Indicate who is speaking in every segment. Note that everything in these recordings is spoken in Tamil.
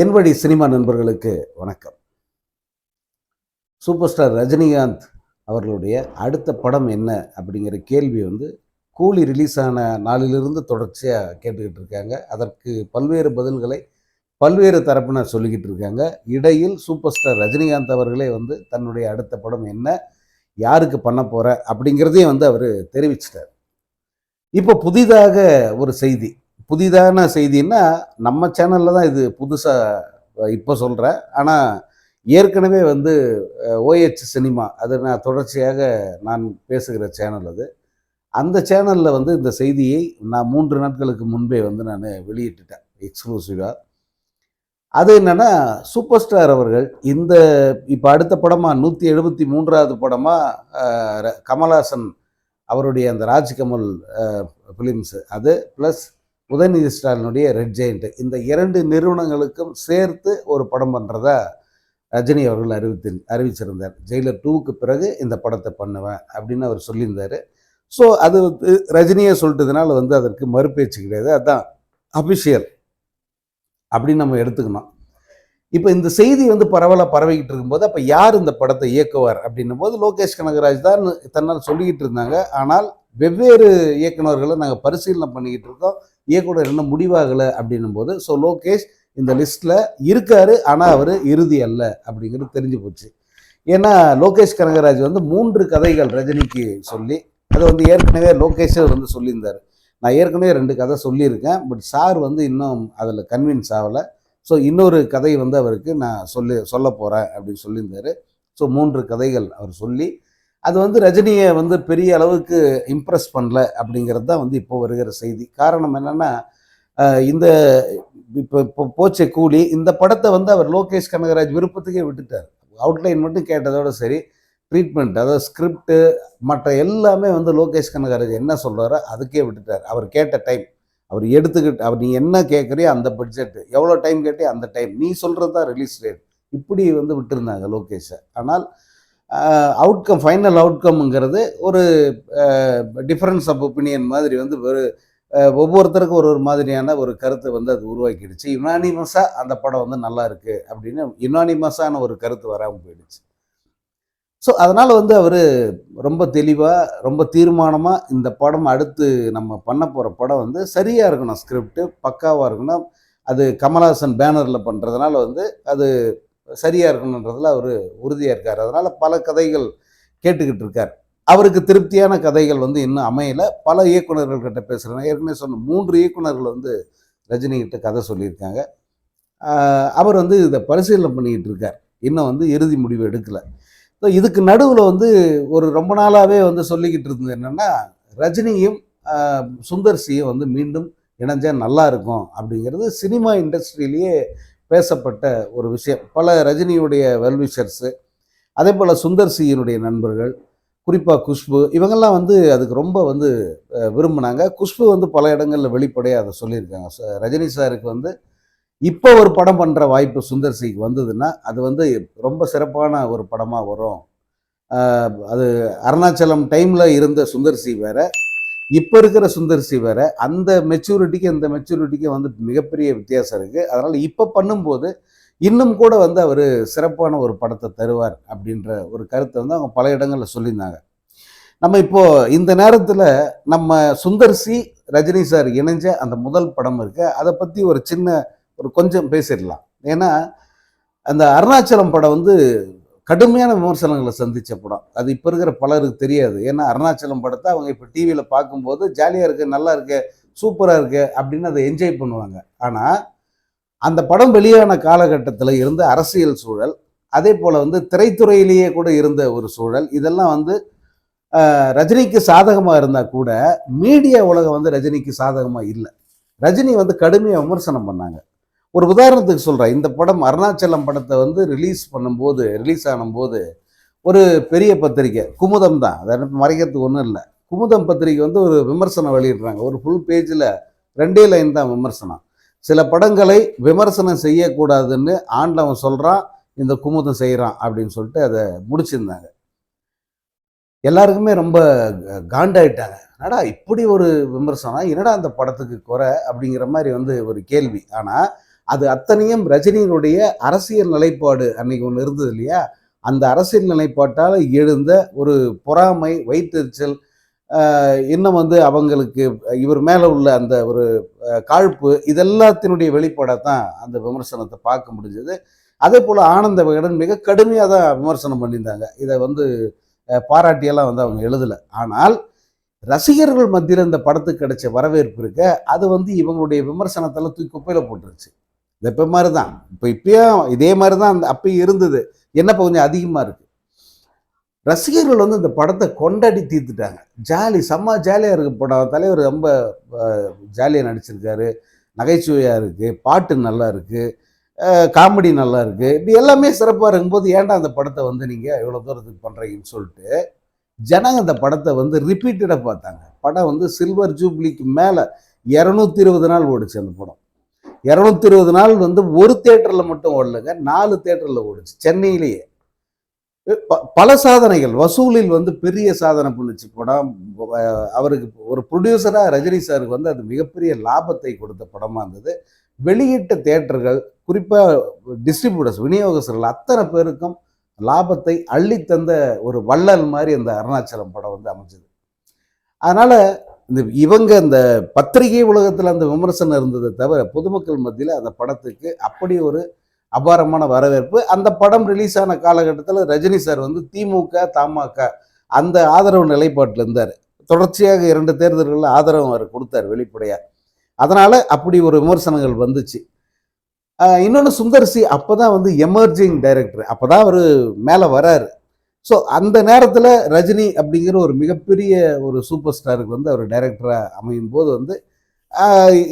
Speaker 1: என் வழி சினிமா நண்பர்களுக்கு வணக்கம். சூப்பர் ஸ்டார் ரஜினிகாந்த் அவர்களுடைய அடுத்த படம் என்ன அப்படிங்கிற கேள்வி வந்து கூலி ரிலீஸ் ஆன நாளிலிருந்து தொடர்ச்சியாக கேட்டுக்கிட்டு இருக்காங்க. அதற்கு பல்வேறு பதில்களை பல்வேறு தரப்பினர் சொல்லிக்கிட்டு இருக்காங்க. இடையில் சூப்பர் ஸ்டார் ரஜினிகாந்த் அவர்களே வந்து தன்னுடைய அடுத்த படம் என்ன யாருக்கு பண்ண போகிற அப்படிங்கிறதையும் வந்து அவர் தெரிவிச்சிட்டார். இப்போ புதிதாக ஒரு செய்தி. புதிதான செய்தின்னா நம்ம சேனலில் தான் இது புதுசாக இப்போ சொல்கிறேன் ஆனால் ஏற்கனவே வந்து ஓஎச் சினிமா அது நான் தொடர்ச்சியாக நான் பேசுகிற சேனல் அது. அந்த சேனலில் வந்து இந்த செய்தியை நான் மூன்று நாட்களுக்கு முன்பே வந்து நான் வெளியிட்டுட்டேன் எக்ஸ்க்ளூசிவாக அது என்னென்னா சூப்பர் ஸ்டார் அவர்கள் இந்த இப்போ அடுத்த படமாக நூற்றி எழுபத்தி மூன்றாவது படமாக கமல்ஹாசன் அவருடைய அந்த ராஜ்கமல் ஃபிலிம்ஸு அது ப்ளஸ் உதயநிதி ஸ்டாலினுடைய ரெட் ஜெயிண்ட் இந்த இரண்டு நிறுவனங்களுக்கும் சேர்த்து ஒரு படம் பண்ணுறதா ரஜினி அவர்கள் அறிவித்து அறிவிச்சிருந்தார். ஜெயிலர் டூவுக்கு பிறகு இந்த படத்தை பண்ணுவேன் அப்படின்னு அவர் சொல்லியிருந்தார். ஸோ அது வந்து ரஜினியை சொல்லிட்டதுனால வந்து அதற்கு மறுபேச்சு கிடையாது. அதுதான் அபிஷியல் அப்படின்னு நம்ம எடுத்துக்கணும். இப்போ இந்த செய்தி வந்து பரவலாக பரவிக்கிட்டு இருக்கும்போது அப்போ யார் இந்த படத்தை இயக்குவார் அப்படின்னும் போது லோகேஷ் கனகராஜ் தான் தன்னால் சொல்லிக்கிட்டு இருந்தாங்க. ஆனால் வெவ்வேறு இயக்குநர்களை நாங்கள் பரிசீலனை பண்ணிக்கிட்டு இருக்கோம். இயக்குனர் என்ன முடிவாகலை அப்படின்னும் போது ஸோ லோகேஷ் இந்த லிஸ்ட்டில் இருக்காரு ஆனால் அவர் இறுதி அல்ல அப்படிங்கிறது தெரிஞ்சு போச்சு. ஏன்னா லோகேஷ் கனகராஜ் வந்து மூன்று கதைகள் ரஜினிக்கு சொல்லி அதை வந்து ஏற்கனவே லோகேஷே வந்து சொல்லியிருந்தார். நான் ஏற்கனவே ரெண்டு கதை சொல்லியிருக்கேன் பட் சார் வந்து இன்னும் அதில் கன்வின்ஸ் ஆகலை. ஸோ இன்னொரு கதை வந்து அவருக்கு நான் சொல்லி சொல்ல போகிறேன் அப்படின்னு சொல்லியிருந்தார். ஸோ மூன்று கதைகள் அவர் சொல்லி அது வந்து ரஜினியை வந்து பெரிய அளவுக்கு இம்ப்ரெஸ் பண்ணல அப்படிங்கிறது தான் வந்து இப்போ வருகிற செய்தி. காரணம் என்னென்னா இந்த இப்போ இப்போ போச்ச கூலி இந்த படத்தை வந்து அவர் லோகேஷ் கனகராஜ் விருப்பத்துக்கே விட்டுட்டார். அவுட்லைன் மட்டும் கேட்டதோட சரி ட்ரீட்மெண்ட் அதாவது ஸ்கிரிப்டு மற்ற எல்லாமே வந்து லோகேஷ் கனகராஜ் என்ன சொல்கிறாரோ அதுக்கே விட்டுட்டார். அவர் கேட்ட டைம் அவர் எடுத்துக்கிட்டு அவர் நீ என்ன கேட்குறியோ அந்த பட்ஜெட்டு எவ்வளோ டைம் கேட்டே அந்த டைம் நீ சொல்கிறது தான் ரிலீஸ் டேட் இப்படி வந்து விட்டுருந்தாங்க லோகேஷை. ஆனால் அவுட்கம் ஃபைனல் அவுட்கம்ங்கிறது ஒரு டிஃப்ரென்ஸ் ஆஃப் ஒப்பீனியன் மாதிரி வந்து ஒரு ஒவ்வொருத்தருக்கும் ஒரு ஒரு மாதிரியான ஒரு கருத்தை வந்து அது உருவாக்கிடுச்சு. யுனானிமஸாக அந்த படம் வந்து நல்லா இருக்குது அப்படின்னு யுனானிமஸான ஒரு கருத்து வராமல் போயிடுச்சு. ஸோ அதனால் வந்து அவர் ரொம்ப தெளிவாக ரொம்ப தீர்மானமாக இந்த படம் அடுத்து நம்ம பண்ண போகிற படம் வந்து சரியாக இருக்கணும் ஸ்கிரிப்டு பக்காவாக இருக்கணும். அது கமல்ஹாசன் பேனரில் பண்ணுறதுனால வந்து அது சரியாக இருக்கணுன்றதில் அவர் உறுதியாக இருக்கார். அதனால் பல கதைகள் கேட்டுக்கிட்டு இருக்கார். அவருக்கு திருப்தியான கதைகள் வந்து இன்னும் அமையலை. பல இயக்குநர்கள் கிட்ட பேசுகிறேன் ஏற்கனவே சொன்ன மூன்று இயக்குநர்கள் வந்து ரஜினிகிட்ட கதை சொல்லியிருக்காங்க. அவர் வந்து இதை பரிசீலனை பண்ணிக்கிட்டு இருக்கார். இன்னும் வந்து இறுதி முடிவு எடுக்கலை. ஸோ இதுக்கு நடுவில் வந்து ஒரு ரொம்ப நாளாகவே வந்து சொல்லிக்கிட்டு இருந்தது என்னென்னா ரஜினியும் சுந்தர் சியும் வந்து மீண்டும் இணைஞ்சால் நல்லா இருக்கும் அப்படிங்கிறது சினிமா இண்டஸ்ட்ரியிலேயே பேசப்பட்ட ஒரு விஷயம். பல ரஜினியுடைய வெல்விஷர்ஸு அதே போல் சுந்தர் சியினுடைய நண்பர்கள் குறிப்பாக குஷ்பு இவங்கெல்லாம் வந்து அதுக்கு ரொம்ப வந்து விரும்பினாங்க. குஷ்பு வந்து பல இடங்களில் வெளிப்படையாக அதை சொல்லியிருக்காங்க. ரஜினி சாருக்கு வந்து இப்போ ஒரு படம் பண்ணுற வாய்ப்பு சுந்தர் சிக்கு வந்ததுன்னா அது வந்து ரொம்ப சிறப்பான ஒரு படமாக வரும். அது அருணாச்சலம் டைமில் இருந்த சுந்தர் சி வேறு இப்போ இருக்கிற சுந்தர் சி வேற அந்த மெச்சூரிட்டிக்கு இந்த மெச்சூரிட்டிக்கு வந்து மிகப்பெரிய வித்தியாசம் இருக்குது அதனால் இப்போ பண்ணும்போது இன்னும் கூட வந்து அவர் சிறப்பான ஒரு படத்தை தருவார் அப்படின்ற ஒரு கருத்தை வந்து அவங்க பல இடங்களில் சொல்லியிருந்தாங்க. நம்ம இப்போது இந்த நேரத்தில் நம்ம சுந்தர் சி ரஜினி சார் இணைஞ்ச அந்த முதல் படம் இருக்கு. அதை பற்றி ஒரு சின்ன ஒரு கொஞ்சம் பேசிடலாம். ஏன்னா அந்த அருணாச்சலம் படம் வந்து கடுமையான விமர்சனங்களை சந்தித்த படம். அது இப்போ இருக்கிற பலருக்கு தெரியாது. ஏன்னா அருணாச்சலம் படத்தை அவங்க இப்போ டிவியில் பார்க்கும்போது ஜாலியாக இருக்குது நல்லா இருக்கு சூப்பராக இருக்கு அப்படின்னு அதை என்ஜாய் பண்ணுவாங்க. ஆனால் அந்த படம் வெளியான காலகட்டத்தில் இருந்த அரசியல் சூழல் அதே போல் வந்து திரைத்துறையிலேயே கூட இருந்த ஒரு சூழல் இதெல்லாம் வந்து ரஜினிக்கு சாதகமாக இருந்தால் கூட மீடியா உலகம் வந்து ரஜினிக்கு சாதகமாக இல்லை. ரஜினி வந்து கடுமையாக விமர்சனம் பண்ணாங்க. ஒரு உதாரணத்துக்கு சொல்கிறேன் இந்த படம் அருணாச்சலம் படத்தை வந்து ரிலீஸ் பண்ணும்போது ரிலீஸ் ஆனும்போது ஒரு பெரிய பத்திரிக்கை குமுதம் தான். அதை மறைக்கிறதுக்கு ஒன்றும் இல்லை. குமுதம் பத்திரிக்கை வந்து ஒரு விமர்சனம் வெளியிடுறாங்க. ஒரு ஃபுல் பேஜில் ரெண்டே லைன் தான் விமர்சனம். சில படங்களை விமர்சனம் செய்யக்கூடாதுன்னு ஆண்டவன் சொல்கிறான் இந்த குமுதம் செய்கிறான் அப்படின்னு சொல்லிட்டு அதை முடிச்சிருந்தாங்க. எல்லாருக்குமே ரொம்ப காண்டாயிட்டாங்க. என்னடா இப்படி ஒரு விமர்சனம்? என்னடா அந்த படத்துக்கு குறை அப்படிங்கிற மாதிரி வந்து ஒரு கேள்வி. ஆனால் அது அத்தனையும் ரஜினியினுடைய அரசியல் நிலைப்பாடு அன்னைக்கு ஒன்று இருந்தது இல்லையா? அந்த அரசியல் நிலைப்பாட்டால் எழுந்த ஒரு பொறாமை வயிற்றுச்சல் இன்னும் வந்து அவங்களுக்கு இவர் மேலே உள்ள அந்த ஒரு காழ்ப்பு இதெல்லாத்தினுடைய வெளிப்பாடாக தான் அந்த விமர்சனத்தை பார்க்க முடிஞ்சது. அதே போல் ஆனந்த விகடன் மிக கடுமையாக தான் விமர்சனம் பண்ணியிருந்தாங்க. இதை வந்து பாராட்டியெல்லாம் வந்து அவங்க எழுதலை. ஆனால் ரசிகர்கள் மத்தியில் இந்த படத்துக்கு கிடைச்ச வரவேற்பு இருக்க. அது வந்து இவங்களுடைய விமர்சனத்தில் தூக்கி குப்பையில் போட்டுருச்சு. இது இப்போ மாதிரி தான் இப்போ இப்பயும் இதே மாதிரி தான் அந்த அப்பயும் இருந்தது. என்ன கொஞ்சம் அதிகமாக இருக்குது ரசிகர்கள் வந்து இந்த படத்தை கொண்டாடி தீர்த்துட்டாங்க. ஜாலி செம்ம ஜாலியாக இருக்கு படம். தலைவர் ரொம்ப ஜாலியாக நடிச்சிருக்காரு. நகைச்சுவையாக இருக்குது பாட்டு நல்லா இருக்குது காமெடி நல்லா இருக்குது இப்படி எல்லாமே சிறப்பாக இருக்கும்போது ஏன்டா அந்த படத்தை வந்து நீங்கள் இவ்வளோ தூரத்துக்கு பண்ணுறீங்கன்னு சொல்லிட்டு ஜனங்க அந்த படத்தை வந்து ரிப்பீட்டடாக பார்த்தாங்க. படம் வந்து சில்வர் ஜூப்ளிக்கு மேலே இரநூத்தி இருபது நாள் ஓடிச்சு அந்த படம். இரநூத்தி இருபது நாள் வந்து ஒரு தேட்டரில் மட்டும் ஓடலைங்க நாலு தேட்டரில் ஓடுச்சு சென்னையிலேயே. பல சாதனைகள். வசூலில் வந்து பெரிய சாதனை பண்ணுச்சு. படம் அவருக்கு ஒரு ப்ரொடியூசராக ரஜினி சாருக்கு வந்து அது மிகப்பெரிய லாபத்தை கொடுத்த படமாக இருந்தது. வெளியிட்ட தேட்டர்கள் குறிப்பாக டிஸ்ட்ரிபியூட்டர்ஸ் விநியோகஸ்தர்கள் அத்தனை பேருக்கும் லாபத்தை அள்ளித்தந்த தந்த ஒரு வள்ளல் மாதிரி அந்த அருணாச்சலம் படம் வந்து அமைஞ்சது. அதனால் இந்த இவங்க அந்த பத்திரிகை உலகத்தில் அந்த விமர்சனம் இருந்ததை தவிர பொதுமக்கள் மத்தியில் அந்த படத்துக்கு அப்படி ஒரு அபாரமான வரவேற்பு. அந்த படம் ரிலீஸ் ஆன காலகட்டத்தில் ரஜினி சார் வந்து திமுக தமாக அந்த ஆதரவு நிலைப்பாட்டில் இருந்தார். தொடர்ச்சியாக இரண்டு தேர்தல்களில் ஆதரவு அவர் கொடுத்தார் வெளிப்படையாக அதனால் அப்படி ஒரு விமர்சனங்கள் வந்துச்சு. இன்னொன்று சுந்தர்சி அப்போ தான் வந்து எமர்ஜிங் டைரக்டர் அப்போ தான் அவர் மேலே வராரு. ஸோ அந்த நேரத்தில் ரஜினி அப்படிங்கிற ஒரு மிகப்பெரிய ஒரு சூப்பர் ஸ்டாருக்கு வந்து அவர் டைரக்டராக அமையும் போது வந்து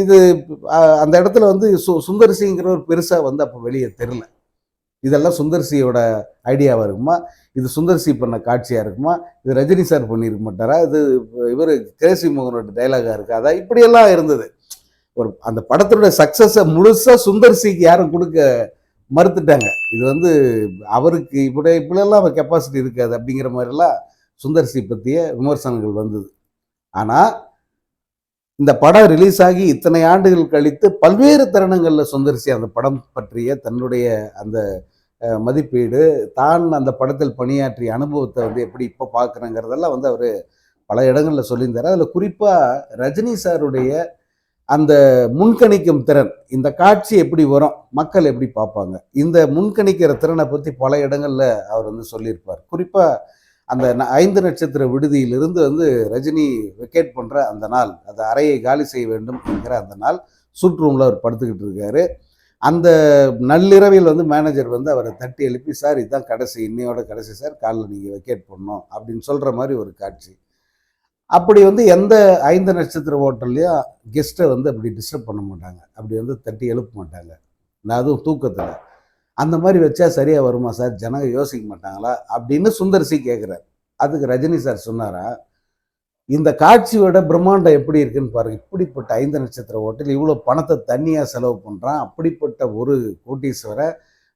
Speaker 1: இது அந்த இடத்துல வந்து சு சுந்தர்சிங்கிற ஒரு பெருசாக வந்து அப்போ வெளியே தெரில இதெல்லாம் சுந்தர்சியோட ஐடியாவாக இருக்குமா? இது சுந்தர்சி பண்ண காட்சியாக இருக்குமா? இது ரஜினி சார் பண்ணியிருக்க மாட்டாரா? இது இவர் கிரேசி மோகனோட டைலாகாக இருக்காதா இப்படியெல்லாம் இருந்தது. ஒரு அந்த படத்தினுடைய சக்ஸஸை முழுசாக சுந்தர்சிக்கு யாரும் கொடுக்க மறுத்துட்டாங்க. இது வந்து அவருக்கு இப்படி இப்படியெல்லாம் அவர் கெப்பாசிட்டி இருக்காது அப்படிங்கிற மாதிரிலாம் சுந்தர்சி பற்றிய விமர்சனங்கள் வந்தது. ஆனால் இந்த படம் ரிலீஸ் ஆகி இத்தனை ஆண்டுகள் கழித்து பல்வேறு தருணங்களில் சுந்தர்சி அந்த படம் பற்றிய தன்னுடைய அந்த மதிப்பீடு தான் அந்த படத்தில் பணியாற்றிய அனுபவத்தை வந்து எப்படி இப்போ பார்க்குறேங்கிறதெல்லாம் வந்து அவர் பல இடங்களில் சொல்லியிருந்தார். அதில் குறிப்பாக ரஜினி சாருடைய அந்த முன்கணிக்கும் திறன் இந்த காட்சி எப்படி வரும் மக்கள் எப்படி பார்ப்பாங்க இந்த முன்கணிக்கிற திறனை பற்றி பல இடங்களில் அவர் வந்து சொல்லியிருப்பார். குறிப்பாக அந்த ஐந்து நட்சத்திர விடுதியிலிருந்து வந்து ரஜினி வெக்கேட் பண்ணுற அந்த நாள் அந்த அறையை காலி செய்ய வேண்டும் என்கிற அந்த நாள் சூட் ரூமில் அவர் படுத்துக்கிட்டு இருக்காரு. அந்த நள்ளிரவில் வந்து மேனேஜர் வந்து அவரை தட்டி எழுப்பி சார் இதுதான் கடைசி இன்னையோட கடைசி சார் காலைல நீங்கள் வெக்கேட் பண்ணணும் அப்படின்னு சொல்கிற மாதிரி ஒரு காட்சி. அப்படி வந்து எந்த ஐந்து நட்சத்திர ஹோட்டல்லையும் கெஸ்ட்டை வந்து அப்படி டிஸ்டர்ப் பண்ண மாட்டாங்க. அப்படி வந்து தட்டி எழுப்ப மாட்டாங்க. நான் அதுவும் தூக்கத்தில். அந்த மாதிரி வச்சா சரியாக வருமா சார்? ஜனங்க யோசிக்க மாட்டாங்களா? அப்படின்னு சுந்தர்சி கேட்குறாரு அதுக்கு ரஜினி சார் சொன்னாரா இந்த காட்சியோட பிரம்மாண்டம் எப்படி இருக்குன்னு பாருங்க. இப்படிப்பட்ட ஐந்து நட்சத்திர ஹோட்டல் இவ்வளோ பணத்தை தண்ணியாக செலவு பண்ணுறான் அப்படிப்பட்ட ஒரு கோட்டீஸ்வரை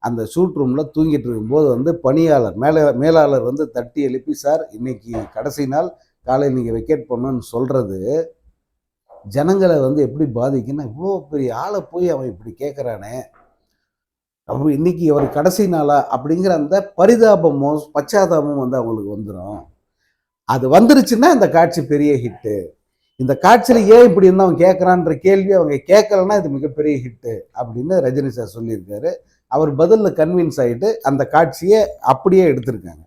Speaker 1: அந்த ஷூட் ரூமில் தூங்கிட்டு இருக்கும்போது வந்து பணியாளர் மேலே மேலாளர் வந்து தட்டி எழுப்பி சார் இன்னைக்கு கடைசி நாள். காலையில் நீங்கள் வெக்கேட் பண்ணணும்னு சொல்கிறது ஜனங்களை வந்து எப்படி பாதிக்குன்னா இவ்வளோ பெரிய ஆளை போய் அவன் இப்படி கேட்குறானே அப்போ இன்னைக்கு அவர் கடைசி நாளா அப்படிங்கிற அந்த பரிதாபமும் பச்சாதாபமும் வந்து அவங்களுக்கு வந்துடும் அது வந்துருச்சுன்னா இந்த காட்சி பெரிய ஹிட்டு இந்த காட்சியில் ஏன் இப்படி இருந்தால் அவன் கேட்குறான்ற கேள்வி அவங்க கேட்கலன்னா இது மிகப்பெரிய ஹிட்டு அப்படின்னு ரஜினி சார் சொல்லியிருக்காரு. அவர் பதிலில் கன்வின்ஸ் ஆகிட்டு அந்த காட்சியை அப்படியே எடுத்திருக்காங்க.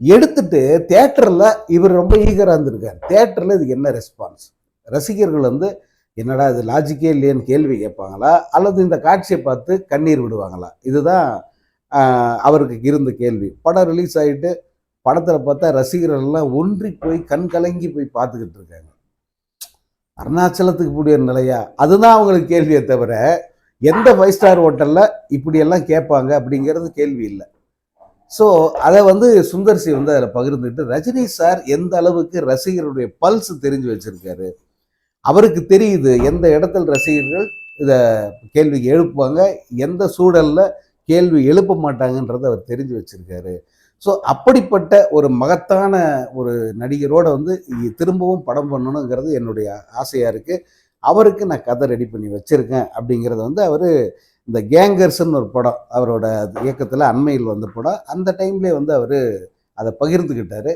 Speaker 1: எடுத்துட்டு தேட்டரில் இவர் ரொம்ப ஈகராக இருந்திருக்கார். தேட்டரில் இதுக்கு என்ன ரெஸ்பான்ஸ் ரசிகர்கள் வந்து என்னடா இது லாஜிக்கே இல்லையேன்னு கேள்வி கேட்பாங்களா? அல்லது இந்த காட்சியை பார்த்து கண்ணீர் விடுவாங்களா? இதுதான் அவருக்கு இருந்த கேள்வி. படம் ரிலீஸ் ஆகிட்டு படத்தில் பார்த்தா ரசிகர்கள்லாம் ஒன்றி போய் கண் கலங்கி போய் பார்த்துக்கிட்டு இருக்காங்க. அருணாச்சலத்துக்கு கூடிய நிலையா? அதுதான் அவங்களுக்கு கேள்வியை தவிர எந்த ஃபைவ் ஸ்டார் ஹோட்டலில் இப்படியெல்லாம் கேட்பாங்க அப்படிங்கிறது கேள்வி இல்லை. ஸோ அதை வந்து சுந்தர் சி வந்து அதில் பகிர்ந்துட்டு ரஜினி சார் எந்த அளவுக்கு ரசிகருடைய பல்ஸ் தெரிஞ்சு வச்சிருக்காரு? அவருக்கு தெரியுது எந்த இடத்துல ரசிகர்கள் இதை கேள்வி எழுப்புவாங்க எந்த சூழலில் கேள்வி எழுப்ப மாட்டாங்கன்றதை அவர் தெரிஞ்சு வச்சிருக்காரு. ஸோ அப்படிப்பட்ட ஒரு மகத்தான ஒரு நடிகரோட வந்து திரும்பவும் படம் பண்ணணுங்கிறது என்னுடைய ஆசையாக இருக்குது அவருக்கு நான் கதை ரெடி பண்ணி வச்சுருக்கேன் அப்படிங்கிறத வந்து அவர் இந்த கேங்கர்ஸ்னு ஒரு படம் அவரோட இயக்கத்தில் அண்மையில் வந்த படம். அந்த டைம்லேயே வந்து அவர் அதை பகிர்ந்துக்கிட்டாரு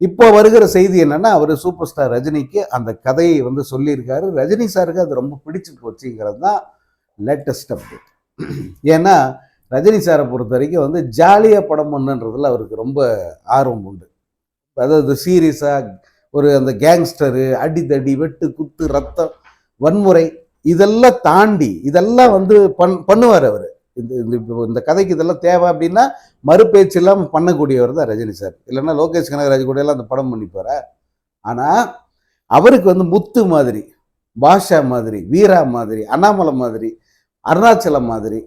Speaker 1: இப்போ வருகிற செய்தி என்னென்னா அவர் சூப்பர் ஸ்டார் ரஜினிக்கு அந்த கதையை வந்து சொல்லியிருக்காரு. ரஜினி சாருக்கு அது ரொம்ப பிடிச்சி போச்சுங்கிறது தான் லேட்டஸ்ட் அப்டேட் ஏன்னா ரஜினி சாரை பொறுத்த வரைக்கும் வந்து ஜாலியாக படம் பண்ணுன்றதுல அவருக்கு ரொம்ப ஆர்வம் உண்டு. அதாவது சீரியஸாக ஒரு அந்த கேங்ஸ்டரு அடிதடி வெட்டு குத்து ரத்தம் வன்முறை இதெல்லாம் தாண்டி இதெல்லாம் வந்து பண் பண்ணுவார் அவர். இந்த இந்த இந்த கதைக்கு இதெல்லாம் தேவை அப்படின்னா மறுபேச்சு இல்லாமல் பண்ணக்கூடியவர் தான் ரஜினி சார். இல்லைன்னா லோகேஷ் கனகராஜ் கூட எல்லாம் அந்த படம் பண்ணிப்பார்? ஆனால் அவருக்கு வந்து முத்து மாதிரி பாஷா மாதிரி வீரா மாதிரி அண்ணாமலை மாதிரி அருணாச்சலம் மாதிரி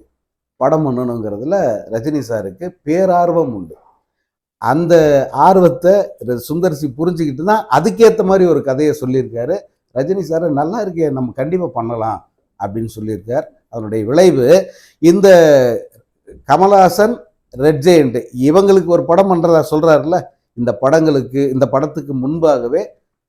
Speaker 1: படம் பண்ணணுங்கிறதுல ரஜினி சாருக்கு பேரார்வம் உண்டு. அந்த ஆர்வத்தை சுந்தர்சி புரிஞ்சுக்கிட்டு தான் அதுக்கேற்ற மாதிரி ஒரு கதையை சொல்லியிருக்காரு. ரஜினி சார் நல்லா இருக்கே நம்ம கண்டிப்பாக பண்ணலாம் அப்படின்னு சொல்லியிருக்கார். அதனுடைய விளைவு இந்த கமலஹாசன் ரெட் ஜெயண்ட் இவங்களுக்கு ஒரு படம் பண்ணுறதா சொல்கிறாருல இந்த படங்களுக்கு இந்த படத்துக்கு முன்பாகவே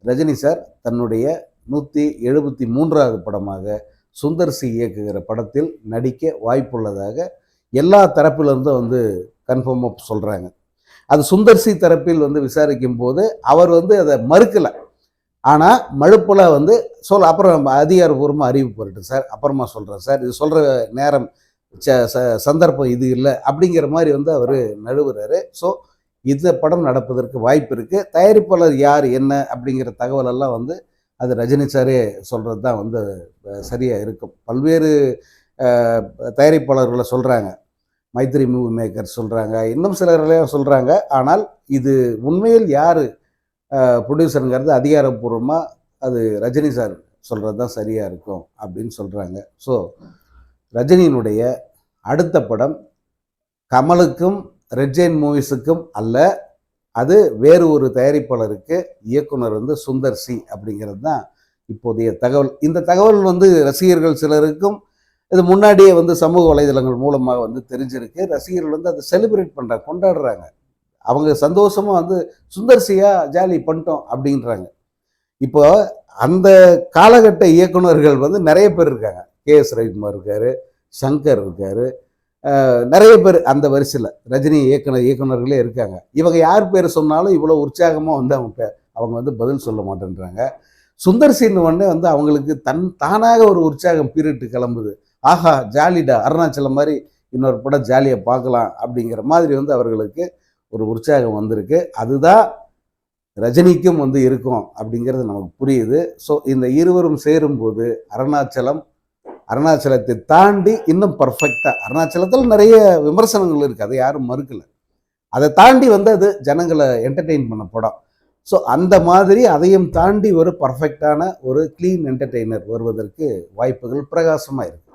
Speaker 1: ரஜினி சார் தன்னுடைய நூற்றி எழுபத்தி மூன்றாவது படமாக சுந்தர் சி இயக்குகிற படத்தில் நடிக்க வாய்ப்புள்ளதாக எல்லா தரப்பிலிருந்தும் வந்து கன்ஃபார்மாக சொல்கிறாங்க அது சுந்தர் சி தரப்பில் வந்து விசாரிக்கும் போது அவர் வந்து அதை மறுக்கலை. ஆனால் மழுப்பில் வந்து சொல் அப்புறம் அதிகாரப்பூர்வமாக அறிவிப்பு வரட்டும் சார். அப்புறமா சொல்கிறேன் சார். இது சொல்கிற நேரம் ச- ச- சந்தர்ப்பம் இது இல்லை அப்படிங்கிற மாதிரி வந்து அவர் நழுவுறாரு. ஸோ இந்த படம் நடப்பதற்கு வாய்ப்பு இருக்குது தயாரிப்பாளர் யார் என்ன அப்படிங்கிற தகவலெல்லாம் வந்து அது ரஜினி சாரே சொல்கிறது தான் வந்து சரியாக இருக்கும். பல்வேறு தயாரிப்பாளர்களை சொல்கிறாங்க மைத்ரி மூவி மேக்கர் சொல்கிறாங்க இன்னும் சிலர்களையும் சொல்கிறாங்க ஆனால் இது உண்மையில் யார் ப்ரொடியூசருங்கிறது அதிகாரப்பூர்வமாக அது ரஜினி சார் சொல்கிறது தான் சரியாக இருக்கும் அப்படின்னு சொல்கிறாங்க ஸோ ரஜினியினுடைய அடுத்த படம் கமலுக்கும் ரெட் மூவிஸுக்கும் அல்ல அது வேறு ஒரு தயாரிப்பாளருக்கு இயக்குனர் வந்து சுந்தர் சி அப்படிங்கிறது தான் இப்போதைய தகவல். இந்த தகவல் வந்து ரசிகர்கள் சிலருக்கும் இது முன்னாடியே வந்து சமூக வலைதளங்கள் மூலமாக வந்து தெரிஞ்சிருக்கு. ரசிகர்கள் வந்து அதை செலிப்ரேட் பண்ணுறாங்க கொண்டாடுறாங்க. அவங்க சந்தோஷமாக வந்து சுந்தர்சியாக ஜாலி பண்ணிட்டோம் அப்படின்றாங்க. இப்போ அந்த காலகட்ட இயக்குனர்கள் வந்து நிறைய பேர் இருக்காங்க. கே எஸ் ரவிக்குமார் இருக்காரு சங்கர் இருக்காரு நிறைய பேர் அந்த வரிசையில் ரஜினி இயக்குனர் இயக்குனர்களே இருக்காங்க. இவங்க யார் பேர் சொன்னாலும் இவ்வளோ உற்சாகமாக வந்து அவங்க அவங்க வந்து பதில் சொல்ல மாட்டேன்றாங்க. சுந்தர் சின் உடனே வந்து அவங்களுக்கு தன் தானாக ஒரு உற்சாகம் பீரிட்டு கிளம்புது. ஆஹா ஜாலிடா அருணாச்சலம் மாதிரி இன்னொரு படம் ஜாலியாக பார்க்கலாம் அப்படிங்கிற மாதிரி வந்து அவர்களுக்கு ஒரு உற்சாகம் வந்திருக்கு. அதுதான் ரஜினிக்கும் வந்து இருக்கும் அப்படிங்கிறது நமக்கு புரியுது. ஸோ இந்த இருவரும் சேரும்போது அருணாச்சலம் அருணாச்சலத்தை தாண்டி இன்னும் பர்ஃபெக்டாக அருணாச்சலத்தில் நிறைய விமர்சனங்கள் இருக்குது அதை யாரும் மறுக்கலை. அதை தாண்டி வந்து அது ஜனங்களை என்டர்டெயின் பண்ண படம். ஸோ அந்த மாதிரி அதையும் தாண்டி ஒரு பர்ஃபெக்டான ஒரு க்ளீன் என்டர்டெய்னர் வருவதற்கு வாய்ப்புகள் பிரகாசமாக இருக்கு.